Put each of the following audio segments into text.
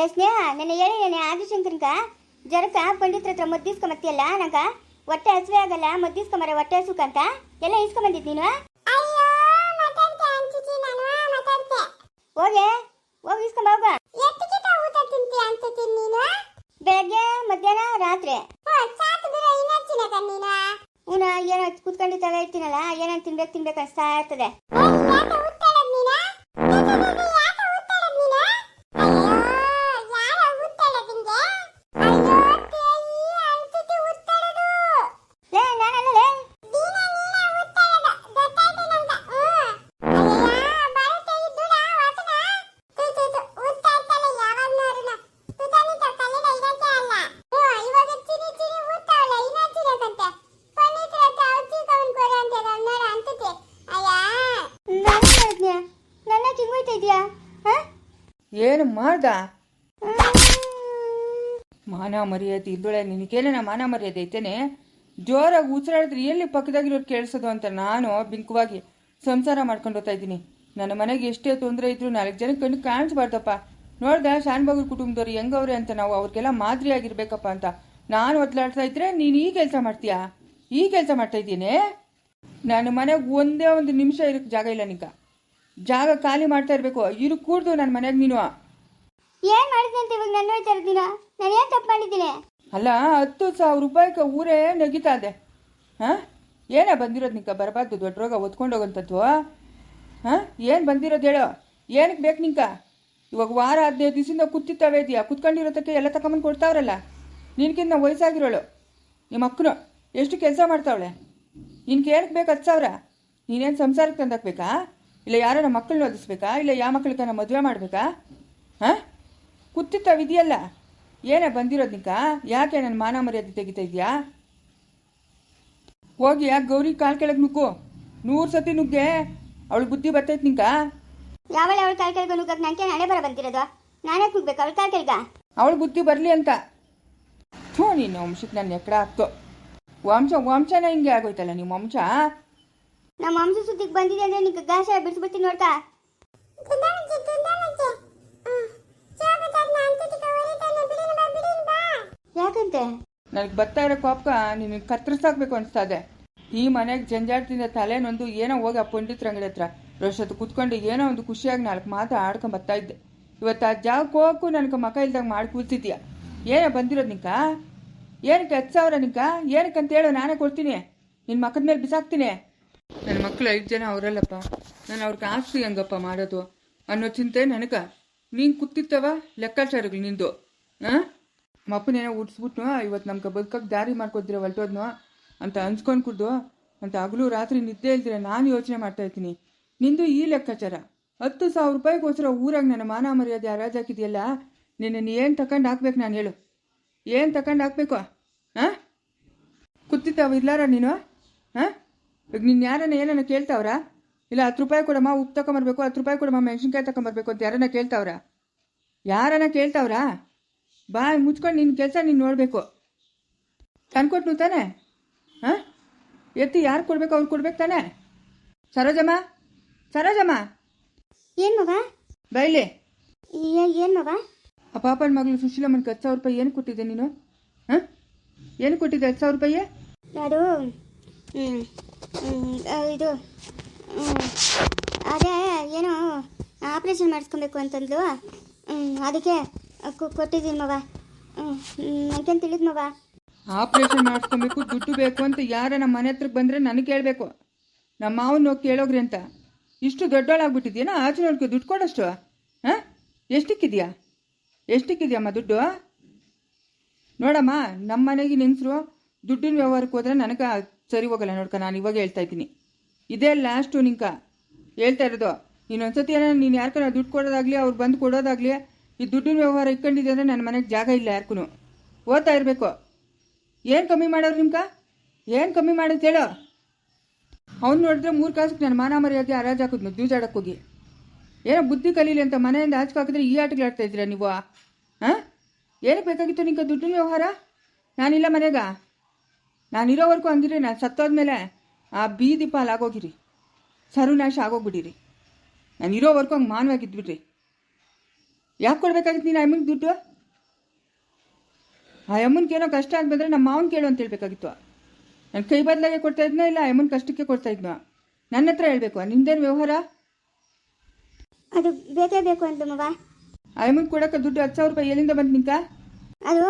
ಲೇ ಸ್ನೇಹ ನನ್ನ ಹೇಳಿ ನಾನು ಆದಿಶಂಕರ್ಗ ಜರಕ ಪಂಡಿತ್ರ ಹತ್ರ ಮದ್ದಿಸ್ಕೊಂಬತ್ತಿಯಲ್ಲ ನಂಗ? ಹೊಟ್ಟೆ ಹಸುವೆ ಆಗಲ್ಲ ಮದ್ದಿಸ್ಕೊಂಬರ ಹೊಟ್ಟೆ ಹಸುಕ ಅಂತ? ಎಲ್ಲ ಇಸ್ಕೊಂಬಂದಿದ್ ನೀನು? ಹೋಗೆ ಹೋಗಿ ಇಸ್ಕೊಂಬ ಬೆಳಗ್ಗೆ ಮಧ್ಯಾಹ್ನ ರಾತ್ರಿ. ಏನೋ ಕುತ್ಕೊಂಡಿದ್ದಾಗ ಇರ್ತೀನಲ್ಲ ಏನೋ ತಿನ್ಬೇಕು ತಿನ್ಬೇಕು ಅನ್ಸ್ತಾ ಇರ್ತದೆ. ಏನು ಮಾಡ್ದ? ಮಾನ ಮರ್ಯಾದೆ ಇದ್ದೊಳೆ ನಿನಗೇನ ಮಾನ ಮರ್ಯಾದೆ ಐತೇನೆ? ಜೋರಾಗಿ ಉಸಿರಾಡಿದ್ರೆ ಎಲ್ಲಿ ಪಕ್ಕದಾಗಿರೋರು ಕೇಳಿಸೋದು ಅಂತ ನಾನು ಬಿಂಕವಾಗಿ ಸಂಸಾರ ಮಾಡ್ಕೊಂಡು ಹೋಗ್ತಾ ಇದ್ದೀನಿ. ನನ್ನ ಮನೆಗೆ ಎಷ್ಟೇ ತೊಂದರೆ ಇದ್ರು ನಾಲ್ಕು ಜನ ಕಣ್ಣು ಕಾಣಿಸ್ಬಾರ್ದಪ್ಪ. ನೋಡ್ದ ಶಾನ್ಬಾಗೂರ್ ಕುಟುಂಬದವ್ರು ಹೆಂಗವ್ರೆ ಅಂತ ನಾವು ಅವ್ರಿಗೆಲ್ಲ ಮಾದರಿಯಾಗಿರ್ಬೇಕಪ್ಪ ಅಂತ. ನಾನು ಒದ್ಲಾಡ್ತಾ ಇದ್ರೆ ನೀನು ಈ ಕೆಲಸ ಮಾಡ್ತೀಯಾ? ಈ ಕೆಲಸ ಮಾಡ್ತಾ ಇದ್ದೀನಿ ನನ್ನ ಮನೆಗೆ ಒಂದೇ ಒಂದು ನಿಮಿಷ ಇರೋಕ್ಕೆ ಜಾಗ ಇಲ್ಲ ನಿಂಕ ಜಾಗ ಖಾಲಿ ಮಾಡ್ತಾ ಇರಬೇಕು. ಇರು ಕೂಡ್ದು ನನ್ನ ಮನೆಗೆ ನೀನು. ಏನ್ ಮಾಡಿದ್ನಿ ಅಂತ ಇವಾಗ ನನ್ನ ವಿಚಾರ ನಾನು? ಏನ್ ತಪ್ಪು ಮಾಡಿದ್ದೀನಿ? ಅಲ್ಲ ಹತ್ತು ಸಾವಿರ ರೂಪಾಯಿಗೆ ಊರೇ ನಗಿತಾ ಇದೆ ಹಾಂ? ಏನ ಬಂದಿರೋದು ನಿಂಕ ಬರಬಾರ್ದು ದೊಡ್ಡ ರೋಗ ಒತ್ಕೊಂಡು ಹೋಗೋಂಥದ್ದು ಹಾಂ? ಏನು ಬಂದಿರೋದು ಹೇಳೋ. ಏನಕ್ಕೆ ಬೇಕು ನಿಂಕ ಇವಾಗ ವಾರ ಹದಿನೈದು ದಿವಸದಿಂದ ಕೂತಿತ್ತಾವೆ ಇದೆಯಾ? ಕುತ್ಕೊಂಡಿರೋದಕ್ಕೆ ಎಲ್ಲ ತಗೊಂಬಂದು ಕೊಡ್ತಾವ್ರಲ್ಲ? ನಿನ್ಕಿಂತ ವಯಸ್ಸಾಗಿರೋಳು. ನಿಮ್ಮ ಅಕ್ಕನು. ಎಷ್ಟು ಕೆಲಸ ಮಾಡ್ತಾವಳೆ? ನಿನ್ಗೆ ಏನಕ್ಕೆ ಬೇಕು ಹತ್ತು ಸಾವಿರ? ನೀನೇನು ಸಂಸಾರಕ್ಕೆ ತಂದಾಕ್ಬೇಕಾ? ಇಲ್ಲ ಯಾರೋ ನಮ್ಮ ಮಕ್ಕಳನ್ನ ಓದಿಸ್ಬೇಕಾ? ಇಲ್ಲ ಯಾವ ಮಕ್ಕಳಿಗೆ ನಾವು ಮದುವೆ ಮಾಡಬೇಕಾ? ಹಾಂ? ಕೂತಿತ್ತಾವಿದೆಯಲ್ಲ ಏನೇ ಬಂದಿರೋದು ನಿಂಕ? ಯಾಕೆ ನನ್ನ ಮಾನ ಮರ್ಯಾದೆ ತೆಗಿತಾ ಇದೆಯಾ? ಹೋಗಿ ಯಾಕೆ ಗೌರಿ ಕಾಲು ಕೆಳಗೆ ನುಗ್ಗು. ನೂರು ಸತಿ ನುಗ್ಗೆ. ಅವಳು ಬುದ್ಧಿ ಬರ್ತೈತೆ ನಿಂಕ? ಯಾವಳ ಅವಳು ಕಾಲು ಕೆಳಗೆ ನುಗ್ಗಕ್ಕೆ ನಂಗೆ ನಾಳೆ ಬರ ಬಂದಿರೋದು? ನಾನೇ ನುಗ್ಬೇಕು? ಅವಳ ಕಾಲು ಕೆಳಗ? ಅವಳು ಬುದ್ಧಿ ಬರಲಿ ಅಂತ. ಥೂ ನೀನು ವಂಶಕ್ಕೆ ನನ್ನ ಎಕ್ಕಡ ಹಾಕ್ತು ವಂಶ ವಂಶನ ಹಿಂಗೆ ಆಗೋಯ್ತಲ್ಲ ನಿಮ್ಮ ವಂಶ? ನಮ್ಮ ಮಾಂಸ ಸುದ್ದಿಗೆ ಬಂದಿದೆ ಅಂದ್ರೆ ನಿಂಗೆ ಗಾಶ ಬಿಡಿಸ್ಬಿಡ್ತೀನಿ ನೋಡ್ತಾ ಯಾಕಂತೆ? ನನಗೆ ಬರ್ತಾ ಇರೋ ಕೋಪಕ ನಿನ್ನ ಕತ್ತರಿಸಾಕ್ಬೇಕು ಅನಿಸ್ತಾ ಇದೆ ಈ ಮನೆಗೆ ಜಂಜಾಟದಿಂದ ತಲೆ ನೊಂದು ಏನೋ ಹೋಗಿ ಆ ಪಂಡಿತ್ರ ಅಂಗಡಿ ಹತ್ರ. ರೋಷತ್ ಕುತ್ಕೊಂಡು ಏನೋ ಒಂದು ಖುಷಿಯಾಗಿ ನಾಲ್ಕು ಮಾತು ಆಡ್ಕೊಂಡು ಬರ್ತಾ ಇದ್ದೆ. ಇವತ್ತು ಆ ಜಾಗಕ್ಕೆ ಹೋಗಕ್ಕೂ ನನಗೆ ಮಕ ಇಲ್ದಾಗ ಮಾಡಿ ಕೂತಿದ್ಯಾ ಏನೋ ಬಂದಿರೋದು ನಿಂಕ? ಏನಕ್ಕೆ ಹತ್ತು ಸಾವಿರ ನಿಂಕ? ಏನಕ್ಕೆ ಅಂತ ಹೇಳು ನಾನೇ ಕೊಡ್ತೀನಿ. ನಿನ್ನ ಮಕ್ಕದ ಮೇಲೆ ಬಿಸಾಕ್ತೀನಿ. ನನ್ನ ಮಕ್ಕಳು ಐದು ಜನ ಅವರಲ್ಲಪ್ಪ. ನಾನು ಅವ್ರಿಗೆ ಆಸ್ತಿ ಹೆಂಗಪ್ಪ ಮಾಡೋದು ಅನ್ನೋ ಚಿಂತೆ ನನಗೆ. ನೀನು ಕೂತಿತ್ತವ ಲೆಕ್ಕಾಚಾರಗಳು ನಿಂದು. ಹಾಂ ಮಪ್ಪನೇನೋ ಉಡ್ಸ್ಬಿಟ್ನು ಇವತ್ತು ನಮ್ಗೆ ಬದುಕಕ್ಕೆ ದಾರಿ ಮಾಡ್ಕೊತೀರ ಹೊಲ್ಟೋದ್ನು ಅಂತ ಅನ್ಸ್ಕೊಂಡು ಕುಡ್ದು, ಅಂತ ಹಗಲು ರಾತ್ರಿ ನಿದ್ದೆ ಇಲ್ದಿರ ನಾನು ಯೋಚನೆ ಮಾಡ್ತಾ ಇದ್ದೀನಿ. ನಿಂದು ಈ ಲೆಕ್ಕಾಚಾರ. ಹತ್ತು ಸಾವಿರ ರೂಪಾಯಿಗೋಸ್ಕರ ಊರಾಗ ನನ್ನ ಮಾನ ಮರ್ಯಾದೆ ಹರಾಜ್ ಹಾಕಿದೆಯಲ್ಲ, ನಿನ್ನನ್ನು ಏನು ತಗೊಂಡು ಹಾಕ್ಬೇಕು ನಾನು ಹೇಳು. ಏನು ತಗೊಂಡು ಹಾಕ್ಬೇಕು? ಹಾಂ ಕುತ್ತಿತ್ತವ ಇರ್ಲಾರ ನೀನು? ಹಾಂ ಈಗ ನಿನ್ನ ಯಾರನ್ನ ಏನನ್ನ ಕೇಳ್ತಾವ್ರಾ? ಇಲ್ಲ ಹತ್ತು ರೂಪಾಯಿ ಕೊಡಮ್ಮ ಉಪ್ಪು ತಗೊಂಬರ್ಬೇಕು ಹತ್ತು ರೂಪಾಯಿ ಕೊಡಮ್ಮ ಮೆಣಸಿನ್ಕಾಯಿ ತಗೊಂಬರ್ಬೇಕು ಅಂತ ಯಾರನ್ನ ಕೇಳ್ತಾವ್ರಾ? ಯಾರನ್ನ ಕೇಳ್ತಾವ್ರಾ? ಬಾ ಮುಚ್ಕೊಂಡು ನಿನ್ನ ಕೆಲಸ ನೀನು ನೋಡಬೇಕು. ತಂದ್ಕೊಟ್ನು ತಾನೆ? ಹಾಂ? ಎತ್ತಿ ಯಾರು ಕೊಡ್ಬೇಕು ಅವ್ರು ಕೊಡ್ಬೇಕು ತಾನೆ? ಸರೋಜಮ್ಮ? ಸರೋಜಮ್ಮ? ಏನು ಮಗ? ಬೈಲಿ. ಏನು ಮಗ? ಆ ಪಾಪನ ಮಗಳು ಸುಶೀಲಮ್ಮನಿಗೆ ಹತ್ತು ಸಾವಿರ ರೂಪಾಯಿ ಏನು ಕೊಟ್ಟಿದ್ದೆ ನೀನು? ಹಾಂ? ಏನು ಕೊಟ್ಟಿದ್ದೆ ಹತ್ತು ಸಾವಿರ ರೂಪಾಯಿ? ಯಾರು? ಆ, ಇದು ಅದೇ ಏನೋ ಆಪ್ರೇಷನ್ ಮಾಡಿಸ್ಕೊಬೇಕು ಅಂತಂದ್ಲು. ಅದಕ್ಕೆ ಕೊಟ್ಟಿದ್ದೀನಿ ಮಗ ನನಗೇನು ತಿಳಿದ್ ಮವ? ಆಪ್ರೇಷನ್ ಮಾಡಿಸ್ಕೊಬೇಕು, ದುಡ್ಡು ಬೇಕು ಅಂತ ಯಾರ ನಮ್ಮ ಮನೆ ಹತ್ರಕ್ಕೆ ಬಂದರೆ ನನಗೆ ಕೇಳಬೇಕು. ನಮ್ಮ ಮಾವನ ಕೇಳೋಗ್ರಿ ಅಂತ. ಇಷ್ಟು ದೊಡ್ಡೋಳಾಗ್ಬಿಟ್ಟಿದ್ಯೇನೋ, ಆಚೆ ನೋಡ್ಕೊ, ದುಡ್ಡು ಕೊಡೋಷ್ಟು? ಹಾಂ? ಎಷ್ಟಕ್ಕಿದೆಯಾ? ಎಷ್ಟಕ್ಕಿದೆಯಮ್ಮ ದುಡ್ಡು? ನೋಡಮ್ಮ, ನಮ್ಮ ಮನೆಗೆ ನಿನ್ಸರು ದುಡ್ಡಿನ ವ್ಯವಹಾರಕ್ಕೆ ಹೋದ್ರೆ ನನಗೆ ಸರಿ ಹೋಗಲ್ಲ, ನೋಡ್ಕ, ನಾನು ಇವಾಗ ಹೇಳ್ತಾ ಇದ್ದೀನಿ. ಇದೇ ಲಾಸ್ಟು ನಿಂಕ ಹೇಳ್ತಾ ಇರೋದು. ಇನ್ನೊಂದ್ಸತಿ ಏನೋ ನೀನು ಯಾರ್ಕನ ದುಡ್ಡು ಕೊಡೋದಾಗ್ಲಿ, ಅವ್ರು ಬಂದು ಕೊಡೋದಾಗಲಿ, ಈ ದುಡ್ಡಿನ ವ್ಯವಹಾರ ಇಟ್ಕೊಂಡಿದ್ದೆ ಅಂದರೆ ನನ್ನ ಮನೆಗೆ ಜಾಗ ಇಲ್ಲ ಯಾರ್ಗೂ ಓದ್ತಾ ಇರಬೇಕು. ಏನು ಕಮ್ಮಿ ಮಾಡೋರು ನಿಮ್ಕ? ಏನು ಕಮ್ಮಿ ಮಾಡೋದು ಹೇಳೋ. ಅವ್ನು ನೋಡಿದ್ರೆ ಮೂರು ಕಾಸಕ್ಕೆ ನಾನು ಮಾನ ಮರ್ಯಾದೆ ಹರಾಜ್ ಹಾಕಿದ್ನು ಜೂಜಾಡಕ್ಕೆ ಹೋಗಿ. ಏನೋ ಬುದ್ಧಿ ಕಲೀಲಿ ಅಂತ ಮನೆಯಿಂದ ಆಚೆ ಹಾಕಿದ್ರೆ ಈ ಆಟಗಳು ಆಡ್ತಾ ಇದ್ದೀರಾ ನೀವು ಹಾಂ? ಏನಕ್ಕೆ ಬೇಕಾಗಿತ್ತು ನಿಂಗೆ ದುಡ್ಡಿನ ವ್ಯವಹಾರ? ನಾನಿಲ್ಲ ಮನೆಗ. ನಾನಿರೋವರೆಗೂ ಹಂಗಿರಿ ನಾನು ಸತ್ತೋದ್ಮೇಲೆ ಆ ಬೀದಿ ಪಾಲಾಗೋಗಿರಿ. ಸರ್ವನಾಶ ಆಗೋಗ್ಬಿಡಿರಿ. ನಾನು ಇರೋವರೆಗೂ ಹಂಗೆ ಮಾನವಾಗಿದ್ಬಿಡ್ರಿ. ಯಾಕೆ ಕೊಡ್ಬೇಕಾಗಿತ್ತು ನೀನು ಅಮ್ಮನಿಗೆ ದುಡ್ಡು? ಆ ಅಮ್ಮನಿಗೆ ಏನೋ ಕಷ್ಟ ಆಗ್ಬಂದರೆ ನಮ್ಮ ಮಾವನ ಕೇಳು ಅಂತ ಹೇಳ್ಬೇಕಾಗಿತ್ತು. ನಾನು ಕೈ ಬದಲಾಗೆ ಕೊಡ್ತಾ ಇದ್ನೋ ಇಲ್ಲ ಅಮ್ಮನ ಕಷ್ಟಕ್ಕೆ ಕೊಡ್ತಾ ಇದ್ನೋ? ನನ್ನ ಹತ್ರ ಹೇಳಬೇಕು ನಿಂದೇನು ವ್ಯವಹಾರ? ಅದು ಬೇಕೇ ಬೇಕು ಅಂತ ಅಮ್ಮನ ಕೊಡೋಕೆ ದುಡ್ಡು ಹತ್ತು ಸಾವಿರ ರೂಪಾಯಿ ಎಲ್ಲಿಂದ ಬಂತು ನಿಂಕ ಅದು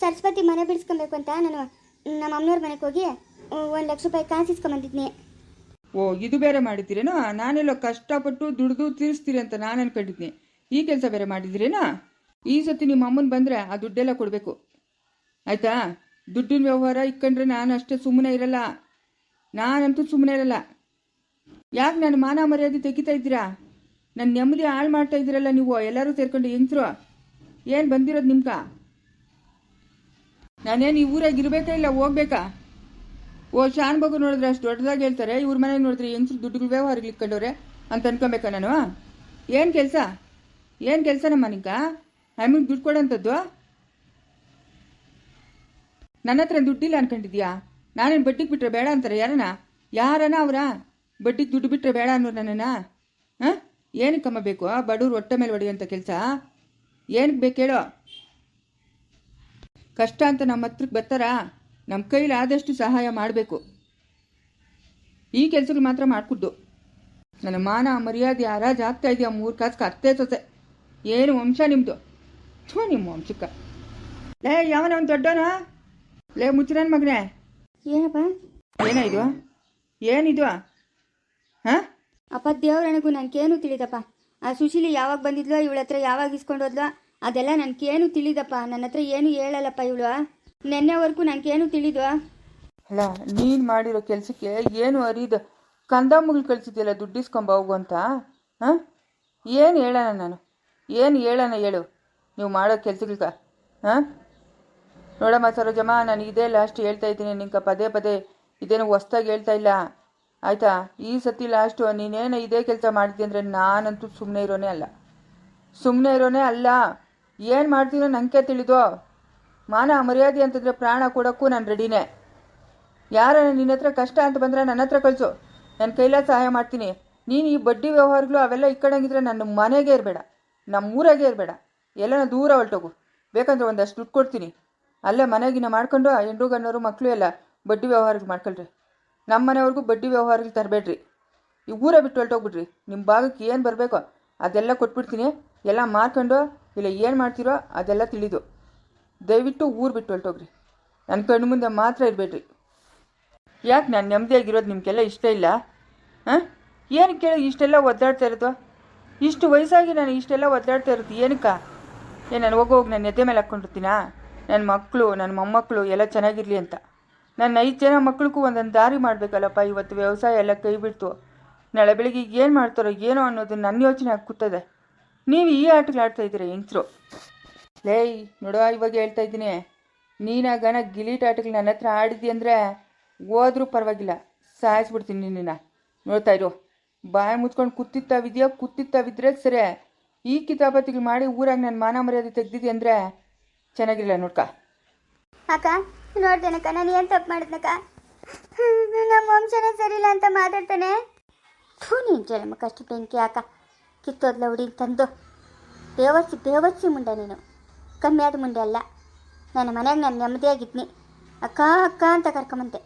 ಸರಸ್ವತಿ ಮನೆ ಬಿಡಿಸ್ಕೊಬೇಕು ಅಂತ ನಾನು ನಮ್ಮ ಅಮ್ಮನವ್ರ ಮನೆಗೆ ಹೋಗಿ ಒಂದು ಲಕ್ಷ ರೂಪಾಯಿ ಕಾಸು ಇಸ್ಕೊಂಬಂದಿದ್ನಿ ಓ, ಇದು ಬೇರೆ ಮಾಡಿದ್ದೀರೇನೋ? ನಾನೆಲ್ಲೋ ಕಷ್ಟಪಟ್ಟು ದುಡ್ದು ತೀರಿಸ್ತೀರಿ ಅಂತ ನಾನು ಅನ್ಕೊಂಡಿದ್ನಿ. ಈ ಕೆಲಸ ಬೇರೆ ಮಾಡಿದ್ದೀರೇನೋ? ಈ ಸತಿ ನಿಮ್ಮ ಅಮ್ಮನ ಬಂದರೆ ಆ ದುಡ್ಡೆಲ್ಲ ಕೊಡಬೇಕು. ಆಯಿತಾ? ದುಡ್ಡಿನ ವ್ಯವಹಾರ ಇಕ್ಕಂಡ್ರೆ ನಾನು ಅಷ್ಟೇ ಸುಮ್ಮನೆ ಇರಲ್ಲ. ನಾನಂತೂ ಸುಮ್ಮನೆ ಇರಲ್ಲ. ಯಾಕೆ ನಾನು ಮಾನ ಮರ್ಯಾದೆ ತೆಗಿತಾ ಇದ್ದೀರಾ? ನನ್ನ ನೆಮ್ಮದಿ ಹಾಳು ಮಾಡ್ತಾ ಇದ್ದೀರಲ್ಲ ನೀವು ಎಲ್ಲರೂ ಸೇರ್ಕೊಂಡು ಹೆಂಗ್ಸ್ರು? ಏನು ಬಂದಿರೋದು ನಿಮ್ಗ? ನಾನೇನು ಈ ಊರಾಗ ಇರಬೇಕಾ ಇಲ್ಲ ಹೋಗ್ಬೇಕಾ? ಓ, ಶಾನ್ ಬಗ್ಗೆ ನೋಡಿದ್ರೆ ಅಷ್ಟು ದೊಡ್ಡದಾಗಿ ಹೇಳ್ತಾರೆ, ಇವ್ರ ಮನೆ ನೋಡಿದ್ರೆ ಹೆಂಗ್ಸ್ರು ದುಡ್ಡುಗಳು ವ್ಯವಹಾರ ಇಟ್ಕೊಂಡವ್ರೆ ಅಂತ ಅನ್ಕೊಬೇಕಾ ನಾನು. ಏನು ಕೆಲಸ? ಏನು ಕೆಲಸ ನಮ್ಮ ನಿಂಕ ಆಮೇಲೆ ದುಡ್ಡು ಕೊಡೋಂಥದ್ದು? ನನ್ನ ಹತ್ರ ದುಡ್ಡಿಲ್ಲ ಅನ್ಕೊಂಡಿದ್ಯಾ? ನಾನೇನು ಬಡ್ಡಿಗೆ ಬಿಟ್ರೆ ಬೇಡ ಅಂತಾರೆ ಯಾರನ ಯಾರನ ಅವರ? ಬಡ್ಡಿಗೆ ದುಡ್ಡು ಬಿಟ್ಟರೆ ಬೇಡ ಅನ್ನೋರು ನನ್ನನ್ನ? ಹಾಂ? ಏನಕ್ಕಮ್ಮ ಬೇಕು? ಬಡವ್ರು ಹೊಟ್ಟೆ ಮೇಲೆ ಹೊಡೆಯುವಂಥ ಕೆಲಸ? ಏನಕ್ಕೆ ಬೇಕು ಹೇಳೋ? ಕಷ್ಟ ಅಂತ ನಮ್ಮ ಹತ್ರಕ್ಕೆ ಬರ್ತಾರಾ? ನಮ್ಮ ಕೈಲಿ ಆದಷ್ಟು ಸಹಾಯ ಮಾಡಬೇಕು. ಈ ಕೆಲಸಗಳು ಮಾತ್ರ ಮಾಡಿಕೊಡ್ದು. ನನ್ನ ಮಾನ ಮರ್ಯಾದೆ ಹರಾಜ್ ಆಗ್ತಾ ಇದೆಯಾ? ಮೂರು ಕಾಸು ಅತ್ತೆ ಸೊಸೆ. ಏನು ವಂಶ ನಿಮ್ಮದು ಥೂ ನಿಮ್ಮ ವಂಶಕ್ಕ. ಲೇ ಯಾವನ ಒಂದು ದೊಡ್ಡೋನ? ಲೇ ಮುಚ್ಚಿರನ್ ಮಗನೇ. ಏನಪ್ಪ? ಏನಾಯ್ದು ಏನಿದು ಹಾಂ? ಅಪ್ಪ ನನಗೂ ನನಗೇನು ತಿಳಿದಪ್ಪ. ಆ ಸುಶೀಲಿ ಯಾವಾಗ ಬಂದಿದ್ಲೋ ಇವಳ ಹತ್ರ ಯಾವಾಗ ಇಸ್ಕೊಂಡು ಹೋದ್ಲೋ ಅದೆಲ್ಲ ನನಗೇನು ತಿಳಿದಪ್ಪ. ನನ್ನ ಹತ್ರ ಏನು ಹೇಳಲ್ಲಪ್ಪ ಇವಳು. ನೆನ್ನೆವರೆಗೂ ನನಗೇನು ತಿಳಿದ್ವ ಅಲ್ಲ, ನೀನು ಮಾಡಿರೋ ಕೆಲಸಕ್ಕೆ ಏನು ಅರಿದ? ಕಂದಮ್ಮಗಳು ಕಳಿಸಿದ್ಯಲ್ಲ ದುಡ್ಡಿಸ್ಕೊಂಬ ಹೋಗು ಅಂತ, ಹಾಂ? ಏನು ಹೇಳೋಣ ನಾನು? ಏನು ಹೇಳೋಣ ಹೇಳು? ನೀವು ಮಾಡೋ ಕೆಲ್ಸಗಳ್ಗ, ಹಾಂ? ನೋಡಮ್ಮ ಸರೋಜಮ್ಮ, ನಾನು ಇದೇ ಲಾಸ್ಟ್ ಹೇಳ್ತಾ ಇದ್ದೀನಿ. ನಿಂಗೆ ಪದೇ ಪದೇ ಇದೇನು ಹೊಸ್ದಾಗಿ ಹೇಳ್ತಾ ಇಲ್ಲ. ಆಯಿತಾ? ಈ ಸತಿ ಲಾಸ್ಟು ನೀನೇನು ಇದೇ ಕೆಲಸ ಮಾಡಿದ್ದೆ ಅಂದರೆ ನಾನಂತೂ ಸುಮ್ಮನೆ ಇರೋನೇ ಅಲ್ಲ. ಸುಮ್ಮನೆ ಇರೋನೇ ಅಲ್ಲ. ಏನು ಮಾಡ್ತೀನೋ ನನಗೆ ತಿಳಿದೋ. ಮಾನ, ಮರ್ಯಾದೆ ಅಂತಂದರೆ ಪ್ರಾಣ ಕೊಡೋಕ್ಕೂ ನಾನು ರೆಡಿನೇ. ಯಾರ ನಿನ್ನ ಹತ್ರ ಕಷ್ಟ ಅಂತ ಬಂದರೆ ನನ್ನ ಹತ್ರ ಕಳಿಸು. ನನ್ನ ಕೈಲ ಸಹಾಯ ಮಾಡ್ತೀನಿ. ನೀನು ಈ ಬಡ್ಡಿ ವ್ಯವಹಾರಗಳು ಅವೆಲ್ಲ ಇಕ್ಕಡಂಗಿದ್ರೆ ನನ್ನ ಮನೆಗೆ ಇರಬೇಡ. ನಮ್ಮ ಊರಾಗೆ ಇರಬೇಡ. ಎಲ್ಲನ ದೂರ ಹೊರಟೋಗು ಬೇಕಂದ್ರೆ ಒಂದಷ್ಟು ದುಡ್ಡು ಕೊಡ್ತೀನಿ. ಅಲ್ಲೇ ಮನೆಗಿನ ಮಾಡ್ಕೊಂಡು ಹೆಂಡ್ರು ಗಣ್ಣವರು ಮಕ್ಕಳು ಎಲ್ಲ ಬಡ್ಡಿ ವ್ಯವಹಾರಗಳು ಮಾಡ್ಕೊಳ್ರಿ. ನಮ್ಮ ಮನೆಯವ್ರಿಗೂ ಬಡ್ಡಿ ವ್ಯವಹಾರಗಳು ತರಬೇಡ್ರಿ. ಈ ಊರ ಬಿಟ್ಟು ಹೊರಟೋಗ್ಬಿಡ್ರಿ ನಿಮ್ಮ ಭಾಗಕ್ಕೆ ಏನು ಬರಬೇಕೋ ಅದೆಲ್ಲ ಕೊಟ್ಬಿಡ್ತೀನಿ. ಎಲ್ಲ ಮಾರ್ಕೊಂಡು ಇಲ್ಲ, ಏನು ಮಾಡ್ತೀರೋ ಅದೆಲ್ಲ ತಿಳಿದು. ದಯವಿಟ್ಟು ಊರು ಬಿಟ್ಟು ಹೊರಟೋಗ್ರಿ. ನನ್ನ ಕಣ್ಣು ಮುಂದೆ ಮಾತ್ರ ಇರಬೇಡ್ರಿ. ಯಾಕೆ ನಾನು ನೆಮ್ಮದಿಯಾಗಿರೋದು ನಿಮಗೆಲ್ಲ ಇಷ್ಟ ಇಲ್ಲ? ಹಾಂ? ಏನು ಕೇಳಿ ಇಷ್ಟೆಲ್ಲ ಒದ್ದಾಡ್ತಾ ಇರೋದು? ಇಷ್ಟು ವಯಸ್ಸಾಗಿ ನಾನು ಇಷ್ಟೆಲ್ಲ ಒದ್ದಾಡ್ತಾ ಇರೋದು ಏನಕ್ಕ? ಏ, ನಾನು ಹೋಗೋಗಿ ನಾನು ಎದೆ ಮೇಲೆ ಹಾಕ್ಕೊಂಡಿರ್ತೀನಾ ನನ್ನ ಮಕ್ಕಳು ನನ್ನ ಮೊಮ್ಮಕ್ಕಳು ಎಲ್ಲ ಚೆನ್ನಾಗಿರಲಿ ಅಂತ. ನನ್ನ ಐದು ಜನ ಮಕ್ಕಳಿಗೂ ಒಂದೊಂದು ದಾರಿ ಮಾಡಬೇಕಲ್ಲಪ್ಪ, ಇವತ್ತು ವ್ಯವಸಾಯ ಎಲ್ಲ ಕೈ ಬಿಡ್ತು. ನಾಳೆ ಬೆಳಿಗ್ಗೆ ಏನು ಮಾಡ್ತಾರೋ ಏನೋ ಅನ್ನೋದು ನನ್ನ ಯೋಚನೆ ಕೂತದೆ ನೀವು ಈ ಆಟಗಳು ಆಡ್ತಾ ಇದ್ದೀರಾ, ಹೆಂಗಸರು? ಲೇಯ್ ನೋಡುವ, ಇವಾಗ ಹೇಳ್ತಾ ಇದ್ದೀನಿ. ನೀನಾಗನ ಗಿಲೀಟ್ ಆಟಗಳು ನನ್ನ ಹತ್ರ ಆಡಿದ್ದಿ ಅಂದರೆ ಹೋದ್ರೂ ಪರವಾಗಿಲ್ಲ. ಸಾಯಿಸ್ಬಿಡ್ತೀನಿ ನಿನ್ನ ನೋಡ್ತಾ ಇರು. ಬಾಯಿ ಮುಚ್ಕೊಂಡು ಕೂತಿತ್ತಾವಿದ್ಯಾ ಕೂತಿತ್ತಾವಿದ್ರೆ ಸರಿ. ಈ ಕಿತಾಪತಿಗಳು ಮಾಡಿ ಊರಾಗ ನನ್ನ ಮಾನ ಮರ್ಯಾದೆ ತೆಗ್ದಿದ್ದೆ ಅಂದರೆ ಚೆನ್ನಾಗಿರಲ್ಲ ನೋಡ್ಕ. ಅಕ್ಕ ನೋಡ್ತೇನಕ್ಕ ನಾನು ಏನು ತಪ್ಪು ಮಾಡಿದ್ನಕ್ಕ ನಮ್ಮ ವಂಶನೇ ಸರಿಯಿಲ್ಲ ಅಂತ ಮಾತಾಡ್ತಾನೆ. ಥೂ, ನೀನು ಕಷ್ಟ ಬೆಂಕಿ, ಅಕ್ಕ. ಕಿತ್ತೋದ್ಲ ಹುಡಿ ತಂದು. ಬೇವರ್ಸಿ ಬೇವರ್ಸಿ ಮುಂಡ ನೀನು. ಕಮ್ಮಿ ಆದ ಮುಂಡೆ ಅಲ್ಲ. ನನ್ನ ಮನೆಗೆ ನಾನು ನೆಮ್ಮದಿಯಾಗಿದ್ನಿ. ಅಕ್ಕ ಅಕ್ಕ ಅಂತ ಕರ್ಕೊಂಬಂತೆ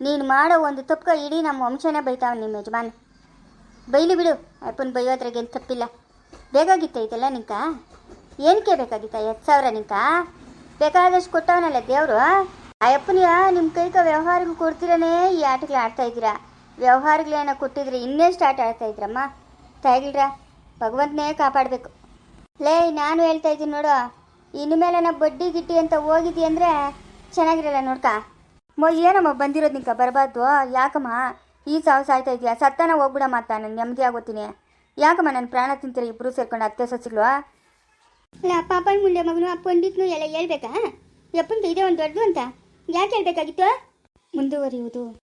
ನೀನು ಮಾಡೋ ಒಂದು ತಪ್ಪು ಇಡೀ ನಮ್ಮ ವಂಶನೇ ಬೈತಾವ ನಿಮ್ಮ ಯಜಮಾನ. ಬೈಲಿ ಬಿಡು, ಅಪ್ಪನ ಬೈಯೋದ್ರಾಗ ಏನು ತಪ್ಪಿಲ್ಲ. ಬೇಕಾಗಿತ್ತ ಇದೆಲ್ಲ ನಿಂಕ ಏನಕ್ಕೆ ಬೇಕಾಗಿತ್ತ? ಎರಡು ಸಾವಿರ ನಿಂಕ ಬೇಕಾದಷ್ಟು ಕೊಟ್ಟವನಲ್ಲ ದೇವರು? ಆ ಅಪ್ಪನಿಯ ನಿಮ್ಮ ಕೈಕ ವ್ಯವಹಾರಗಳು ಕೊಡ್ತೀರನೇ ಈ ಆಟಗಳು ಆಡ್ತಾ ಇದ್ದೀರಾ? ವ್ಯವಹಾರಗಳೇನೋ ಕೊಟ್ಟಿದ್ರೆ ಇನ್ನೆಷ್ಟು ಆಟ ಆಡ್ತಾ ಇದ್ರಮ್ಮ? ತಾಯಿಲ್ರ ಭಗವಂತನೇ ಕಾಪಾಡಬೇಕು. ಲೇ ನಾನು ಹೇಳ್ತಾ ಇದ್ದೀನಿ ನೋಡು. ಇನ್ನು ಮೇಲೆ ನಾ ಬಡ್ಡಿ ಗಿಟ್ಟಿ ಅಂತ ಹೋಗಿದ್ದಿ ಅಂದರೆ ಚೆನ್ನಾಗಿರಲ್ಲ ನೋಡ್ಕ. ಮೊ ಏನಮ್ಮ ಬಂದಿರೋದು ನಿಂಕ ಬರಬಾರ್ದು? ಯಾಕಮ್ಮ? ಈ ಸಾವು ಸಾಯ್ತಾ ಇದೆಯಾ? ಸತ್ತಾನ ಹೋಗ್ಬಿಡಮ್ಮ ಅತ್ತ ನಾನು ನೆಮ್ಮದಿ ಆಗೋತೀನಿ. ಯಾಕಮ್ಮ ನನ್ನ ಪ್ರಾಣ ತಿಂತೀರಿ ಇಬ್ಬರು ಸೇರ್ಕೊಂಡು ಅತ್ತೆ ಸೊಸಿಗಳು? ಅಲ್ಲ ಪಾಪನ ಮುಂದೆ ಮಗನು ಆ ಪಂಡಿತ್ನು ಎಲ್ಲ ಹೇಳ್ಬೇಕಾ? ಯಪ್ಪಂತ ಇದೆ ಒಂದು ದೊಡ್ಡದು ಅಂತ. ಯಾಕೆ ಹೇಳ್ಬೇಕಾಗಿತ್ತು? ಮುಂದುವರಿಯುವುದು.